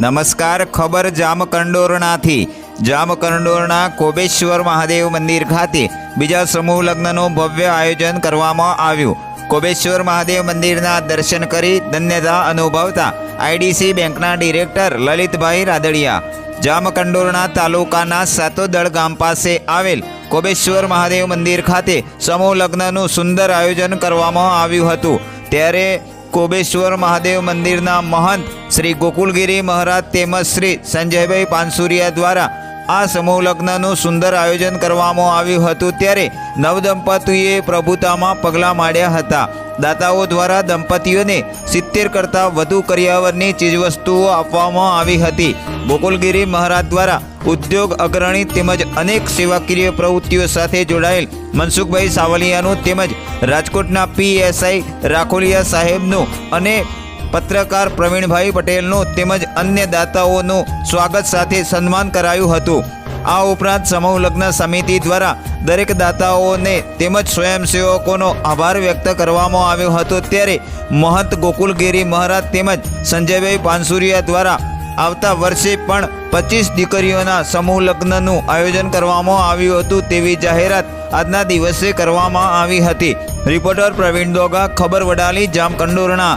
નમસ્કાર, ખબર જામકંડોરણાથી. જામકંડોરણા કોબેશ્વર મહાદેવ મંદિર ખાતે બીજા સમૂહ લગ્નનું ભવ્ય આયોજન કરવામાં આવ્યું. કોબેશ્વર મહાદેવ મંદિરના દર્શન કરી ધન્યતા અનુભવતા આઈડીસી બેંકના ડિરેક્ટર લલિતભાઈ રાદડિયા. જામકંડોરણા તાલુકાના સાતોદળ ગામ પાસે આવેલ કોબેશ્વર મહાદેવ મંદિર ખાતે સમૂહ લગ્નનું સુંદર આયોજન કરવામાં આવ્યું હતું. ત્યારે કોબેશ્વર મહાદેવ મંદિરના મહંત શ્રી ગોકુલગીરી મહારાજ તેમજ શ્રી સંજયભાઈ પાનસુરિયા દ્વારા આ સમૂહ લગ્નનું સુંદર આયોજન કરવામાં આવ્યું હતું ત્યારે નવદંપતીએ પ્રભુતામાં પગલાં માંડ્યા હતા. દાતાઓ દ્વારા દંપતીઓને સિત્તેર કરતાં વધુ કર્યાવરની ચીજવસ્તુઓ આપવામાં આવી હતી. ગોકુલગીરી મહારાજ દ્વારા ઉદ્યોગ અગ્રણી તેમજ અનેક સેવાકીય પ્રવૃત્તિઓ સાથે જોડાયેલ મનસુખભાઈ સાવલિયાનું તેમજ રાજકોટના પીએસઆઈ રાખોલિયા સાહેબનું અને પત્રકાર પ્રવીણભાઈ પટેલનું તેમજ અન્ય દાતાઓનું સ્વાગત સાથે સન્માન કરાયું હતું. આ ઉપરાંત સમૂહ લગ્ન સમિતિ દ્વારા દરેક દાતાઓને તેમજ સ્વયંસેવકોનો આભાર વ્યક્ત કરવામાં આવ્યો હતો. ત્યારે મહંત ગોકુલગીરી મહારાજ તેમજ સંજયભાઈ પાનસુરિયા દ્વારા આવતા વર્ષે પણ પચીસ દીકરીઓના સમૂહ લગ્નનું આયોજન કરવામાં આવ્યું હતું તેવી જાહેરાત આજના દિવસે કરવામાં આવી હતી. રિપોર્ટર પ્રવીણ દોગા, ખબર વડાલી, જામકંડોરણા.